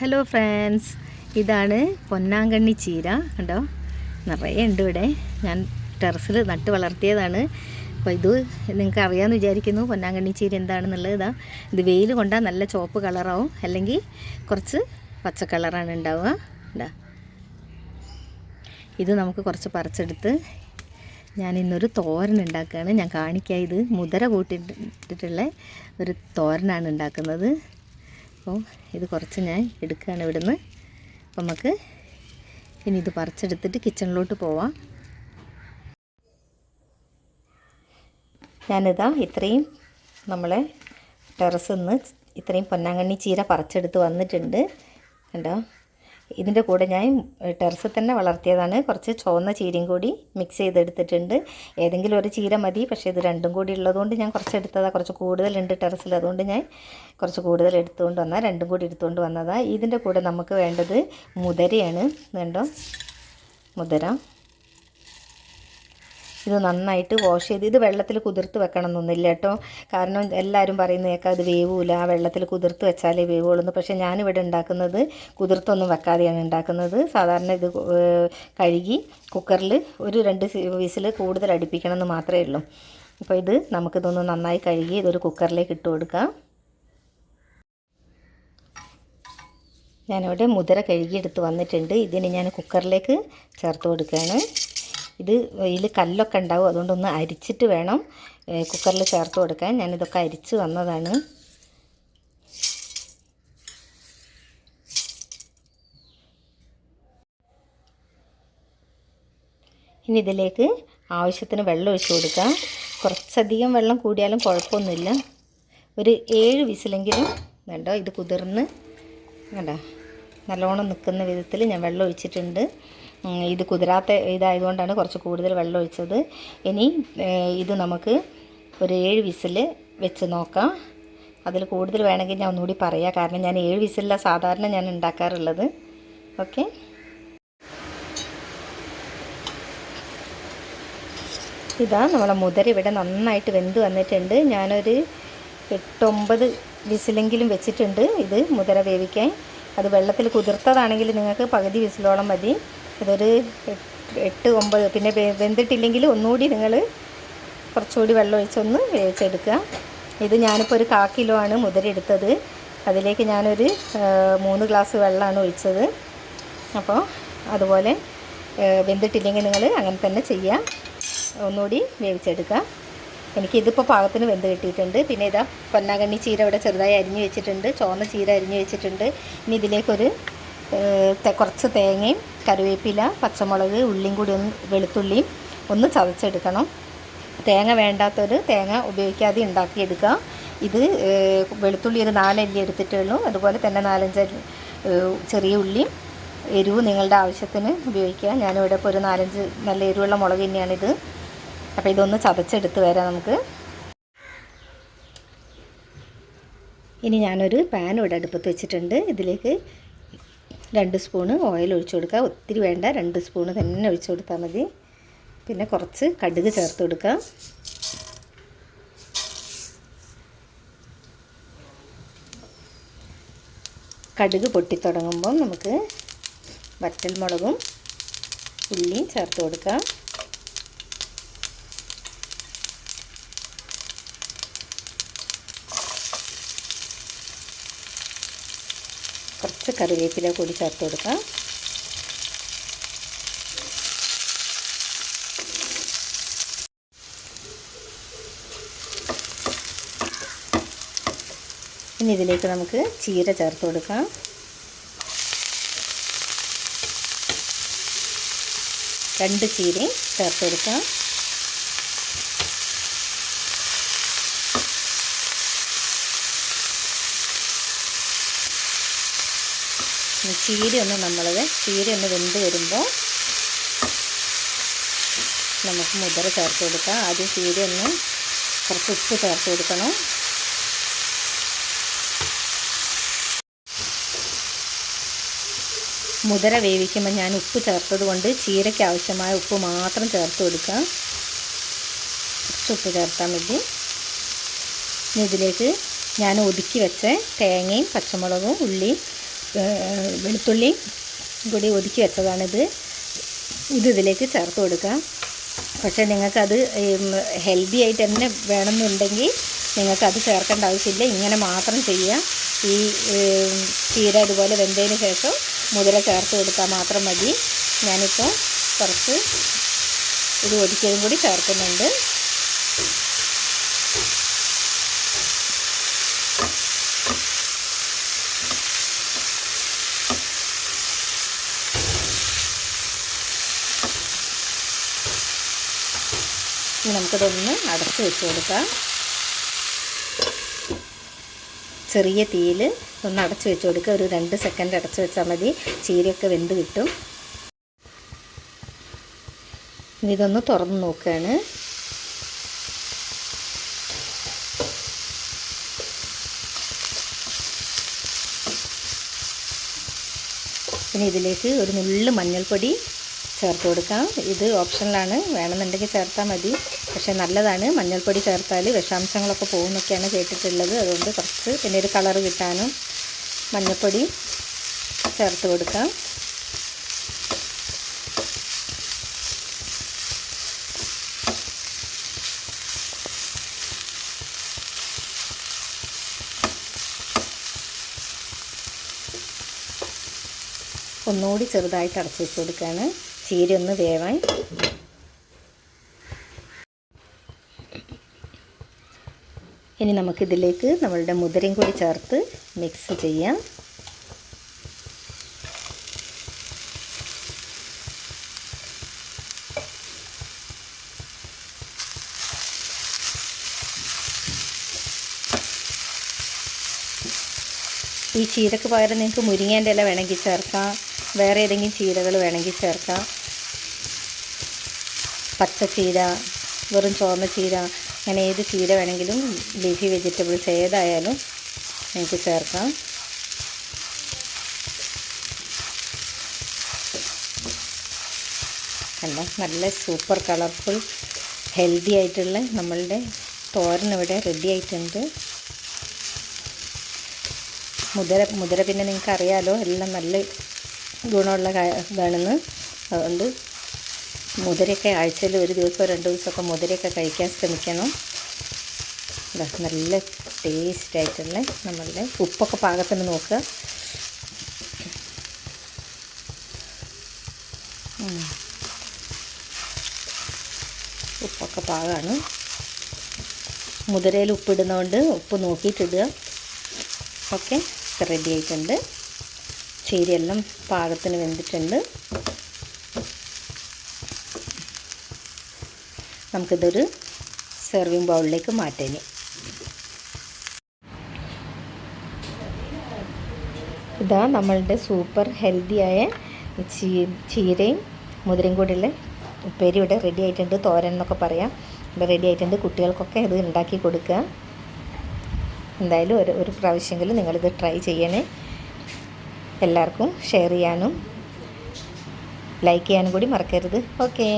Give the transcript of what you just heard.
Hello friends ഇതാണ് പൊന്നാങ്കണ്ണി ചീര. കണ്ടോ? നിറയെ ഉണ്ട് ഇവിടെ. ഞാൻ ടെറസിൽ നട്ട് വളർത്തിയതാണ്. അപ്പോൾ ഇത് നിങ്ങൾക്ക് അറിയാമെന്ന് വിചാരിക്കുന്നു. പൊന്നാങ്കണ്ണി ചീര എന്താണെന്നുള്ളത്. ഇതാ ഇത് വെയിൽ കൊണ്ടാൽ നല്ല ചുവപ്പ് കളറാവും. അല്ലെങ്കിൽ കുറച്ച് പച്ച കളറാണ് ഉണ്ടാവുക. ഇതാ. ഇത് നമുക്ക് കുറച്ച് പറിച്ചെടുത്ത് ഞാൻ ഇന്നൊരു തോരൻ ഉണ്ടാക്കുകയാണ്. ഞാൻ കാണിക്കാം. ഇത് മുതര കൂട്ടിട്ടിട്ടുള്ള ഒരു തോരനാണ് ഉണ്ടാക്കുന്നത്. അപ്പോൾ ഇത് കുറച്ച് ഞാൻ എടുക്കുകയാണ് ഇവിടുന്ന്. അപ്പം നമുക്ക് ഇനി ഇത് പറിച്ചെടുത്തിട്ട് കിച്ചണിലോട്ട് പോവാം. ഞാനിതാ ഇത്രയും നമ്മളെ ടെറസിൽ നിന്ന് ഇത്രയും പൊന്നാങ്കണ്ണി ചീര പറിച്ചെടുത്ത് വന്നിട്ടുണ്ട്. കണ്ടോ? ഇതിന്റെ കൂടെ ഞാൻ ടെറസിൽ തന്നെ വളർത്തിയതാണ്. കുറച്ച് ചുവന്ന ചീരയും കൂടി മിക്സ് ചെയ്തെടുത്തിട്ടുണ്ട്. ഏതെങ്കിലും ഒരു ചീര മതി പക്ഷേ ഇത് രണ്ടും കൂടി ഉള്ളതുകൊണ്ട് ഞാൻ കുറച്ച് എടുത്തതാണ് കുറച്ച് കൂടുതലുണ്ട് ടെറസിൽ. അതുകൊണ്ട് ഞാൻ കുറച്ച് കൂടുതൽ എടുത്തുകൊണ്ട് വന്നാൽ രണ്ടും കൂടി എടുത്തുകൊണ്ട് വന്നതാണ് ഇതിന്റെ കൂടെ നമുക്ക് വേണ്ടത് മുതരയാണ്. വേണ്ട മുതര. ഇത് നന്നായിട്ട് വാഷ് ചെയ്ത് ഇത് വെള്ളത്തിൽ കുതിർത്ത് വെക്കണം എന്നൊന്നുമില്ല കേട്ടോ. കാരണം എല്ലാവരും പറയുന്നതൊക്കെ അത് വേവൂല ആ വെള്ളത്തിൽ കുതിർത്ത് വെച്ചാലേ വേവുള്ളൂ പക്ഷേ ഞാനിവിടെ ഉണ്ടാക്കുന്നത് കുതിർത്തൊന്നും വെക്കാതെയാണ് ഉണ്ടാക്കുന്നത്. സാധാരണ ഇത് കഴുകി കുക്കറിൽ ഒരു രണ്ട് വിസിൽ കൂടുതൽ അടുപ്പിക്കണം എന്ന് മാത്രമേ ഉള്ളൂ. അപ്പോൾ ഇത് നമുക്കിതൊന്ന് നന്നായി കഴുകി ഇതൊരു കുക്കറിലേക്ക് ഇട്ട് കൊടുക്കാം. ഞാനിവിടെ മുതിര കഴുകിയെടുത്ത് വന്നിട്ടുണ്ട്. ഇതിന് ഞാൻ കുക്കറിലേക്ക് ചേർത്ത് കൊടുക്കുകയാണ്. ഇത് ഇതിൽ കല്ലൊക്കെ ഉണ്ടാവും അതുകൊണ്ടൊന്ന് അരിച്ചിട്ട് വേണം കുക്കറിൽ ചേർത്ത് കൊടുക്കാൻ. ഞാനിതൊക്കെ അരിച്ച് വന്നതാണ്. ഇനി ഇതിലേക്ക് ആവശ്യത്തിന് വെള്ളം ഒഴിച്ച് കൊടുക്കാം. കുറച്ചധികം വെള്ളം കൂടിയാലും കുഴപ്പമൊന്നുമില്ല. ഒരു ഏഴ് വിസിലെങ്കിലും വേണ്ടോ? ഇത് കുതിർന്ന് വേണ്ട നല്ലോണം നിൽക്കുന്ന വിധത്തിൽ ഞാൻ വെള്ളം ഒഴിച്ചിട്ടുണ്ട്. ഇത് കുതിരാത്ത ഇതായതുകൊണ്ടാണ് കുറച്ച് കൂടുതൽ വെള്ളം ഒഴിച്ചത്. ഇനി ഇത് നമുക്ക് ഒരു ഏഴ് വിസിൽ വെച്ച് നോക്കാം. അതിൽ കൂടുതൽ വേണമെങ്കിൽ ഞാൻ ഒന്നുകൂടി പറയാം. കാരണം ഞാൻ ഏഴ് വിസിലാണ് സാധാരണ ഞാൻ ഉണ്ടാക്കാറുള്ളത്. ഓക്കെ? ഇതാ നമ്മളെ മുതിര ഇവിടെ നന്നായിട്ട് വെന്ത് വന്നിട്ടുണ്ട്. ഞാനൊരു എട്ടൊമ്പത് വിസിലെങ്കിലും വെച്ചിട്ടുണ്ട് ഇത് മുതിര വേവിക്കാൻ. അത് വെള്ളത്തിൽ കുതിർത്തതാണെങ്കിൽ നിങ്ങൾക്ക് പകുതി വിസിലോളം മതി. ഇതൊരു എട്ട് ഒമ്പത് പിന്നെ വെന്തിട്ടില്ലെങ്കിൽ ഒന്നുകൂടി നിങ്ങൾ കുറച്ചുകൂടി വെള്ളം ഒഴിച്ചൊന്ന് വേവിച്ചെടുക്കുക. ഇത് ഞാനിപ്പോൾ ഒരു കാ കിലോ ആണ് മുതിര എടുത്തത്. അതിലേക്ക് ഞാനൊരു മൂന്ന് ഗ്ലാസ് വെള്ളമാണ് ഒഴിച്ചത്. അപ്പോൾ അതുപോലെ വെന്തിട്ടില്ലെങ്കിൽ നിങ്ങൾ അങ്ങനെ തന്നെ ചെയ്യാം ഒന്നുകൂടി വേവിച്ചെടുക്കുക. എനിക്കിതിപ്പോൾ പാകത്തിന് വെന്ത് കിട്ടിയിട്ടുണ്ട്. പിന്നെ ഇതാ പൊന്നാകണ്ണി ചീര ഇവിടെ ചെറുതായി അരിഞ്ഞു വെച്ചിട്ടുണ്ട്. ചുവന്ന ചീര അരിഞ്ഞു വെച്ചിട്ടുണ്ട്. ഇനി ഇതിലേക്കൊരു കുറച്ച് തേങ്ങയും കറിവേപ്പില പച്ചമുളക് ഉള്ളിയും കൂടി ഒന്ന് വെളുത്തുള്ളിയും ഒന്ന് ചതച്ചെടുക്കണം. തേങ്ങ വേണ്ടാത്തൊരു തേങ്ങ ഉപയോഗിക്കാതെ ഉണ്ടാക്കിയെടുക്കുക. ഇത് വെളുത്തുള്ളി ഒരു നാലല്ലി എടുത്തിട്ടുള്ളൂ. അതുപോലെ തന്നെ നാലഞ്ച് ചെറിയ ഉള്ളിയും എരിവ് നിങ്ങളുടെ ആവശ്യത്തിന് ഉപയോഗിക്കുക. ഞാനിവിടെ ഇപ്പോൾ ഒരു നാലഞ്ച് നല്ല എരിവുള്ള മുളക് തന്നെയാണിത്. അപ്പോൾ ഇതൊന്ന് ചതച്ചെടുത്ത് വരാം നമുക്ക്. ഇനി ഞാനൊരു പാൻ ഇവിടെ അടുപ്പത്ത് വെച്ചിട്ടുണ്ട്. ഇതിലേക്ക് രണ്ട് സ്പൂണ് ഓയിൽ ഒഴിച്ചു കൊടുക്കുക. ഒത്തിരി വേണ്ട രണ്ട് സ്പൂണ് തന്നെ ഒഴിച്ചു കൊടുത്താൽ മതി. പിന്നെ കുറച്ച് കടുക് ചേർത്ത് കൊടുക്കുക. കടുക് പൊട്ടിത്തുടങ്ങുമ്പം നമുക്ക് വറ്റൽമുളകും ഉള്ളിയും ചേർത്ത് കൊടുക്കാം. കുറച്ച് കറിവേപ്പില കൂടി ചേർത്ത് കൊടുക്കാം. ഇനി ഇതിലേക്ക് നമുക്ക് ചീര ചേർത്ത് കൊടുക്കാം. രണ്ട് ചീരയും ചേർത്ത് കൊടുക്കാം. ചീര ഒന്ന് നമ്മളത് ചീര ഒന്ന് വെന്ത് വരുമ്പോൾ നമുക്ക് മുതിര ചേർത്ത് കൊടുക്കാം. ആദ്യം ചീര ഒന്ന് കുറച്ച് ഉപ്പ് ചേർത്ത് കൊടുക്കണം. മുതര വേവിക്കുമ്പോൾ ഞാൻ ഉപ്പ് ചേർത്തത് കൊണ്ട് ചീരയ്ക്ക് ആവശ്യമായ ഉപ്പ് മാത്രം ചേർത്ത് കൊടുക്കാം കുറച്ച് ഉപ്പ് ചേർത്താൽ മതി. ഇതിലേക്ക് ഞാൻ ഒതുക്കി വെച്ച തേങ്ങയും പച്ചമുളകും ഉള്ളിയും വെളുത്തുള്ളി കൂടി ഒതുക്കി വെച്ചതാണിത്. ഇത് ഇതിലേക്ക് ചേർത്ത് കൊടുക്കാം. പക്ഷേ നിങ്ങൾക്കത് ഹെൽത്തി ആയിട്ട് തന്നെ വേണമെന്നുണ്ടെങ്കിൽ നിങ്ങൾക്കത് ചേർക്കേണ്ട ആവശ്യമില്ല. ഇങ്ങനെ മാത്രം ചെയ്യുക. ഈ ചീര ഇതുപോലെ വെന്തതിന് ശേഷം മുതിര ചേർത്ത് കൊടുത്താൽ മാത്രം മതി. ഞാനിപ്പോൾ കുറച്ച് ഇത് ഒരിക്കലും കൂടി ചേർക്കുന്നുണ്ട്. ഇനി നമുക്കിതൊന്ന് അടച്ച് വെച്ച് കൊടുക്കാം. ചെറിയ തീയിൽ ഒന്ന് അടച്ച് വെച്ച് കൊടുക്കുക. ഒരു രണ്ട് സെക്കൻഡ് അടച്ച് വെച്ചാൽ മതി. ചീരയൊക്കെ വെന്ത് കിട്ടും. ഇനി ഇതൊന്ന് തുറന്ന് നോക്കുകയാണ് ഇനി ഇതിലേക്ക് ഒരു നുള്ളു മഞ്ഞൾപ്പൊടി ചേർത്ത് കൊടുക്കാം. ഇത് ഓപ്ഷനിലാണ്. വേണമെന്നുണ്ടെങ്കിൽ ചേർത്താൽ മതി. പക്ഷേ നല്ലതാണ്. മഞ്ഞൾപ്പൊടി ചേർത്താൽ വിഷാംശങ്ങളൊക്കെ പോകുന്നൊക്കെയാണ് കേട്ടിട്ടുള്ളത്. അതുകൊണ്ട് കുറച്ച് പിന്നെ ഒരു കളർ കിട്ടാനും മഞ്ഞൾപ്പൊടി ചേർത്ത് കൊടുക്കാം. ഒന്നുകൂടി ചെറുതായിട്ട് അടച്ചു വെച്ച് കൊടുക്കുകയാണ് ചീര ഒന്ന് വേവാൻ. ഇനി നമുക്കിതിലേക്ക് നമ്മളുടെ മുതിരയും കൂടി ചേർത്ത് മിക്സ് ചെയ്യാം. ഈ ചീരക്ക് പകരം നിങ്ങൾക്ക് മുരിങ്ങേന്റെ ഇല വേണമെങ്കിൽ ചേർക്കാം. വേറെ ഏതെങ്കിലും ചീരകൾ വേണമെങ്കിൽ ചേർക്കാം. പച്ച ചീര വെറും ചുവന്ന ചീര അങ്ങനെ ഏത് ചീര വേണമെങ്കിലും ലീഫി വെജിറ്റബിൾസ് ഏതായാലും നിങ്ങൾക്ക് ചേർക്കാം. അല്ല നല്ല സൂപ്പർ കളർഫുൾ ഹെൽത്തി ആയിട്ടുള്ള നമ്മളുടെ തോരൻ ഇവിടെ റെഡി ആയിട്ടുണ്ട്. മുതിര മുതിര പിന്നെ നിങ്ങൾക്ക് അറിയാലോ എല്ലാം നല്ല ഗുണമുള്ള ഇതാണെന്ന് അതുകൊണ്ട് മുതിരയൊക്കെ ആഴ്ചയിൽ ഒരു ദിവസമോ രണ്ട് ദിവസമൊക്കെ മുതിരയൊക്കെ കഴിക്കാൻ ശ്രമിക്കണം. നല്ല ടേസ്റ്റ് ആയിട്ടുള്ള നമ്മളുടെ ഉപ്പൊക്കെ പാകത്തിന് നോക്കുക. ഉപ്പൊക്കെ പാകമാണ് മുതിരയിൽ ഉപ്പിടുന്നതുകൊണ്ട് ഉപ്പ് നോക്കിയിട്ടിടുക. ഓക്കെ? റെഡി ആയിട്ടുണ്ട്. ചീരയെല്ലാം പാകത്തിന് വെന്തിട്ടുണ്ട്. നമുക്കിതൊരു സെർവിങ് ബൗളിലേക്ക് മാറ്റാനി ഇതാ നമ്മളുടെ സൂപ്പർ ഹെൽത്തിയായ ചീരയും മുതിരയും കൂടിയുള്ള ഉപ്പേരി ഇവിടെ റെഡി ആയിട്ടുണ്ട്. തോരൻ എന്നൊക്കെ പറയാം. ഇവിടെ റെഡി ആയിട്ടുണ്ട്. കുട്ടികൾക്കൊക്കെ ഇത് ഉണ്ടാക്കി കൊടുക്കുക. എന്തായാലും ഒരു ഒരു പ്രാവശ്യമെങ്കിലും നിങ്ങളിത് ട്രൈ ചെയ്യണേ. എല്ലാവർക്കും ഷെയർ ചെയ്യാനും ലൈക്ക് ചെയ്യാനും കൂടി മറക്കരുത്. ഓക്കേ.